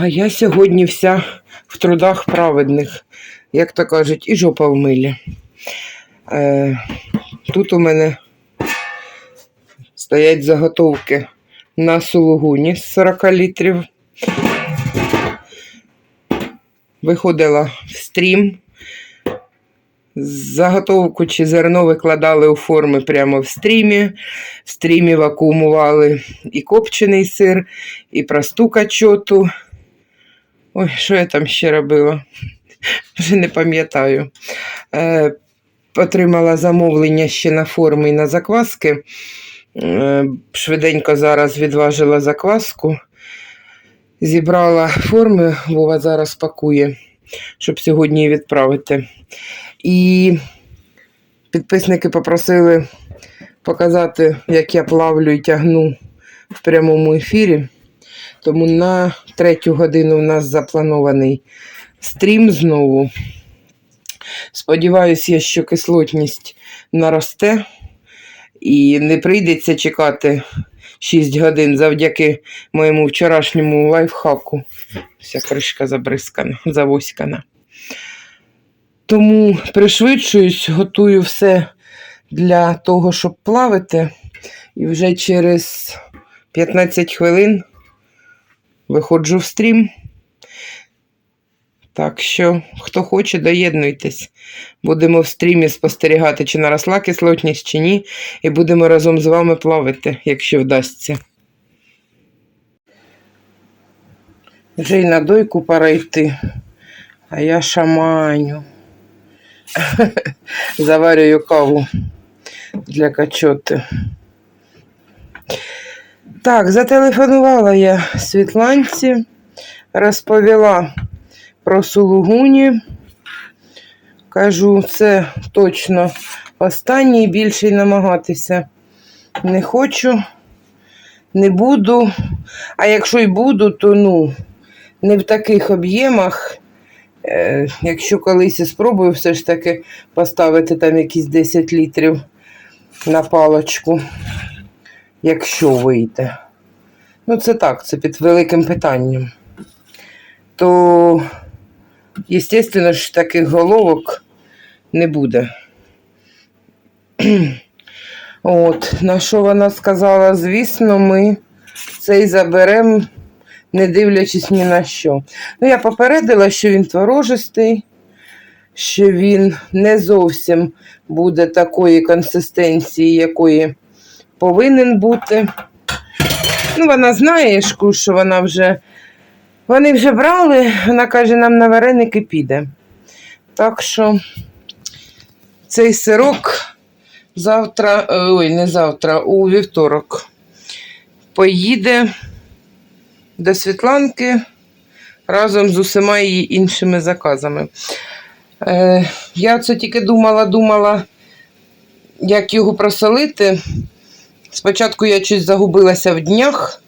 А я сьогодні вся в трудах праведних, як то кажуть, і жопа в милі. Е, тут у мене стоять заготовки на сулугуні з 40 літрів. Виходила в стрім. Заготовку чи зерно викладали у форми прямо в стрімі. В стрімі вакуумували і копчений сир, і просту качоту. Ой, що я там ще робила? Вже не пам'ятаю. Е, отримала замовлення ще на форми і на закваски. Е, швиденько зараз відважила закваску. Зібрала форми, Вова зараз пакує, щоб сьогодні її відправити. І підписники попросили показати, як я плавлю і тягну в прямому ефірі. Тому на третю годину в нас запланований стрім знову. Сподіваюся, що кислотність наросте і не прийдеться чекати 6 годин завдяки моєму вчорашньому лайфхаку. Вся кришка забризкана, завоськана. Тому пришвидшуюсь, готую все для того, щоб плавати. І вже через 15 хвилин виходжу в стрім. Так що, хто хоче, доєднуйтесь. Будемо в стрімі спостерігати, чи наросла кислотність, чи ні. І будемо разом з вами плавати, якщо вдасться. Вже й на дойку пора йти, а я шаманю. Заварюю каву для качоти. Так, зателефонувала я Світланці, розповіла про сулугуні. Кажу, це точно останній, більше й намагатися не хочу, не буду. А якщо й буду, то ну, не в таких об'ємах. Е, якщо колись і спробую все ж таки поставити там якісь 10 літрів на палочку, якщо вийде. Ну, це так, це під великим питанням. То, звісно ж, таких головок не буде. От, на що вона сказала, звісно, ми цей заберемо, не дивлячись ні на що. Ну, я попередила, що він творожистий, що він не зовсім буде такої консистенції, якої повинен бути. Ну, вона знає, що вона вже. Вони вже брали, вона каже, нам на вареники піде. Так що цей сирок завтра, ой, не завтра, у вівторок поїде до Світланки разом з усіма її іншими заказами. Е, я це тільки думала, думала, як його просолити. Спочатку я щось загубилася в днях.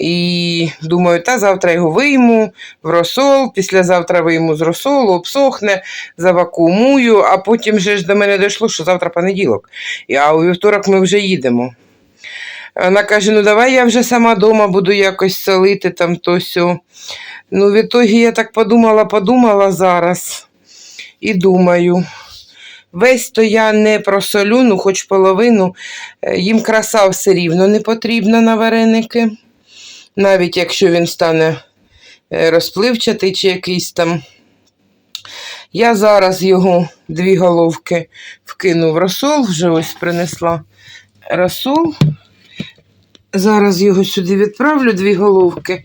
І думаю, та завтра його вийму в розсол, післязавтра вийму з розсолу, обсохне, завакуумую, а потім вже ж до мене дійшло, що завтра понеділок. А у вівторок ми вже їдемо. Вона каже: ну давай я вже сама вдома буду якось солити там то сьо. Ну, відтоді я так подумала, подумала зараз і думаю. Весь то я не просолю, ну хоч половину, е, їм краса все рівно не потрібна на вареники. Навіть якщо він стане е, розпливчатий чи якийсь там. Я зараз його дві головки вкину в розсол, вже ось принесла розсол. Зараз його сюди відправлю, дві головки.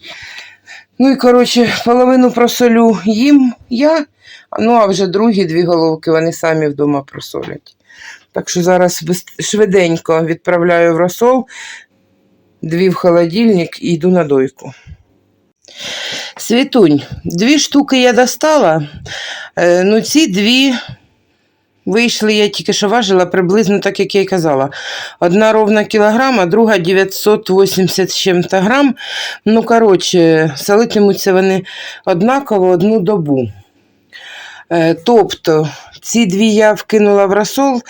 Ну і, коротше, половину просолю їм я, ну а вже другі дві головки вони самі вдома просолять. Так що зараз швиденько відправляю в розсол, дві в холодильник і йду на дойку. Світунь, дві штуки я достала. Е, ну, ці дві Вийшли, я тільки що важила приблизно так, як я й казала. Одна ровна кілограма, друга 980 з чим-то грам. Ну, коротше, солитимуться вони однаково одну добу. Е, Тобто ці дві я вкинула в розсол,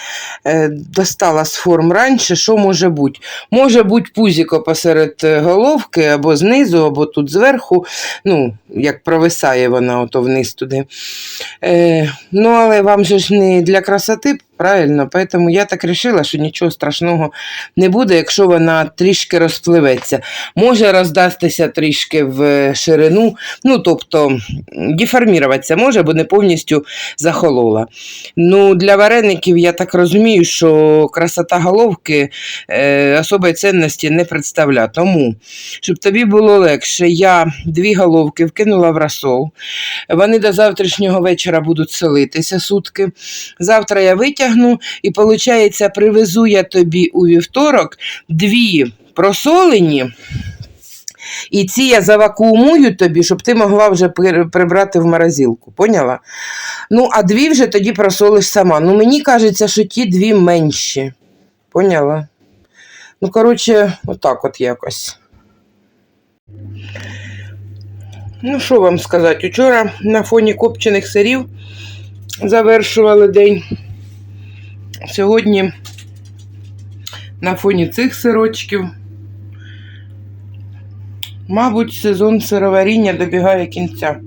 е, достала з форм раніше, що може бути? Може бути пузіко посеред е, головки, або знизу, або тут зверху, ну, як провисає вона ото вниз туди. Е, ну, але вам же ж не для красоти, правильно? Тому я так вирішила, що нічого страшного не буде, якщо вона трішки розпливеться. Може роздастися трішки в ширину, ну, тобто м, деформіруватися може, бо не повністю захолола. Ну, для вареників я так розумію, що красота головки е, особої цінності не представляє. Тому, щоб тобі було легше, я дві головки вкинула в розсол. Вони до завтрашнього вечора будуть солитися сутки. Завтра я витягну і, виходить, привезу я тобі у вівторок дві просолені. І ці я завакуумую тобі, щоб ти могла вже прибрати в морозилку. Поняла? Ну, а дві вже тоді просолиш сама. Ну, мені кажеться, що ті дві менші. Поняла? Ну, коротше, отак от якось. Ну, що вам сказати? Учора на фоні копчених сирів завершували день. Сьогодні на фоні цих сирочків. Мабуть, сезон сироваріння добігає кінця.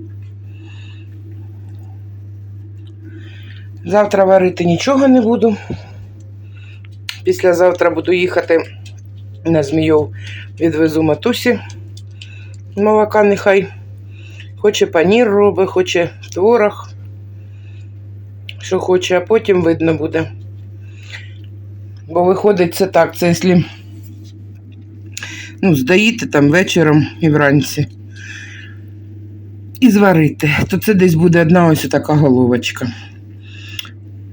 Завтра варити нічого не буду. Післязавтра буду їхати на Змійов, відвезу матусі молока нехай. Хоче панір робить, хоче творог, що хоче, а потім видно буде. Бо виходить це так, це якщо ну, здаїти там вечором і вранці. І зварити, то це десь буде одна ось така головочка.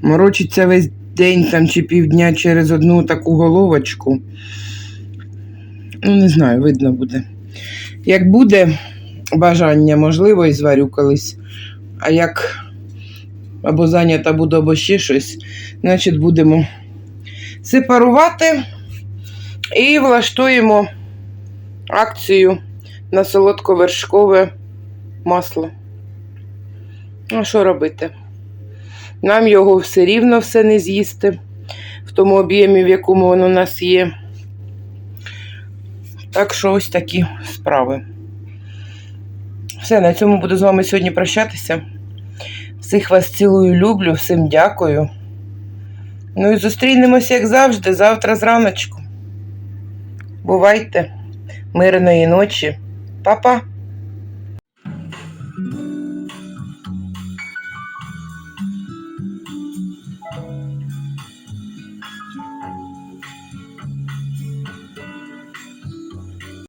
Морочиться весь день там чи півдня через одну таку головочку. Ну, не знаю, видно буде. Як буде бажання, можливо, і зварю колись. А як або зайнята буду, або ще щось, значить будемо сепарувати і влаштуємо акцію на солодковершкове масло. А що робити? Нам його все рівно все не з'їсти в тому об'ємі, в якому воно у нас є. Так що ось такі справи. Все, на цьому буду з вами сьогодні прощатися. Всіх вас цілую, люблю, всім дякую. Ну і зустрінемося, як завжди, завтра зраночку. Бувайте, мирної ночі. Па-па!